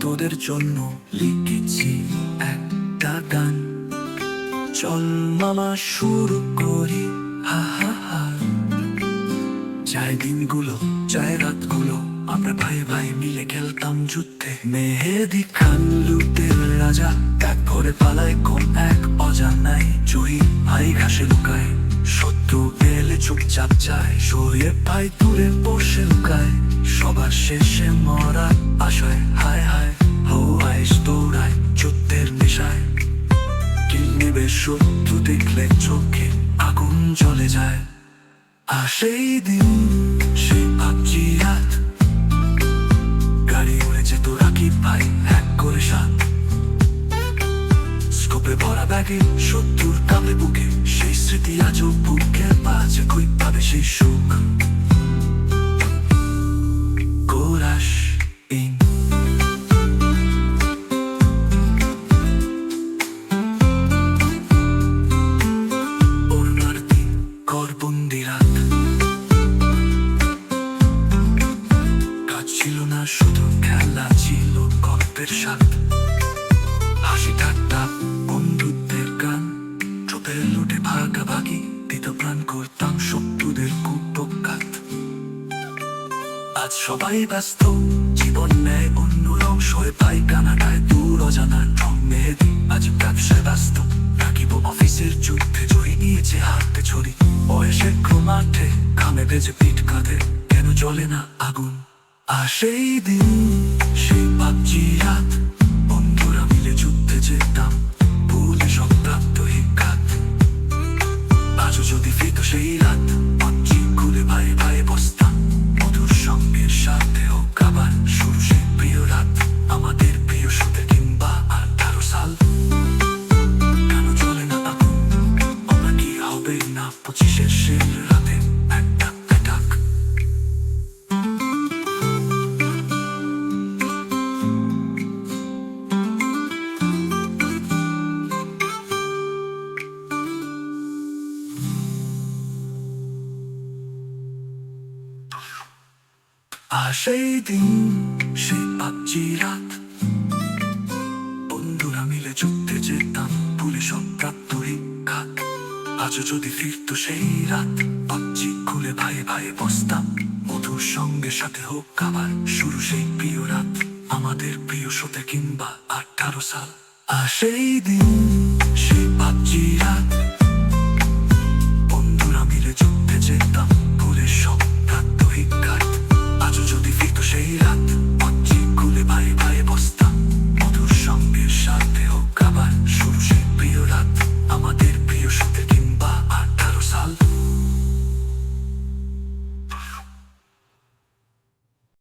তোদের জন্য লিখেছি একটা গান। চল মামা, শুরু করি। হা হা হা। চায় দিনগুলো চায় রাতগুলো, আমরা ভাই ভাই মিলে খেলতাম যুদ্ধে। মেহেদি খান লুটের রাজা ত্যাগ করে পালায় কোন এক অজানায়। জয়ী ভাই ঘাসে লুকায়। শত্রু এলে চুপচাপ যায় সরিয়ে পাই দূরে বসে লুকায়। সবার শেষে মরা আশায়, হায় হায়, হো আইস দৌড়ায় নেশায়। দেখলে চোখে আগুন জ্বলে যায়। আর সেই দিন সেই ভাবছি রাত। গাড়ি উড়ে যেত রাখি ভাই, এক করে সাত। স্কোপে ভরা ব্যাগে শত্রুর কামে বুকে স্মৃতি আজও বুকে বাজে কই পাবে সেই সুখ? শুধু খেলা ছিল গল্পের স্বাদ আজ সবাই ব্যস্ত। জীবন নেয় অন্য অংশ হয়ে পাই কানাডায় দূর অজানার রং মেহেদি। আজ ব্যবসায় ব্যস্ত, রাখিব অফিসের যুদ্ধে জয়ী নিয়েছে হাতে ছড়ি। বয়সে মাঠে ঘামে বেজে পিঠ কাঁধে, কেন জ্বলে না আগুন? আর সেই দিন, সেই পাবজি রাত, বন্ধুরা মিলে যুদ্ধে যেতাম। আর দিন, সেই পাবজি রাত। বন্ধুরা মিলে যুদ্ধে যেতাম, ভুলে সব প্রাপ্ত ঘাত আজও যদি ফিরতো সেই রাত পাবজি খুলে ভাই ভাই বসতাম। মধুর সঙ্গে সাথে হোক আবার শুরু সেই প্রিয় রাত। আমাদের প্রিয় শোতে কিংবা আঠারো সাল। আর সেই দিন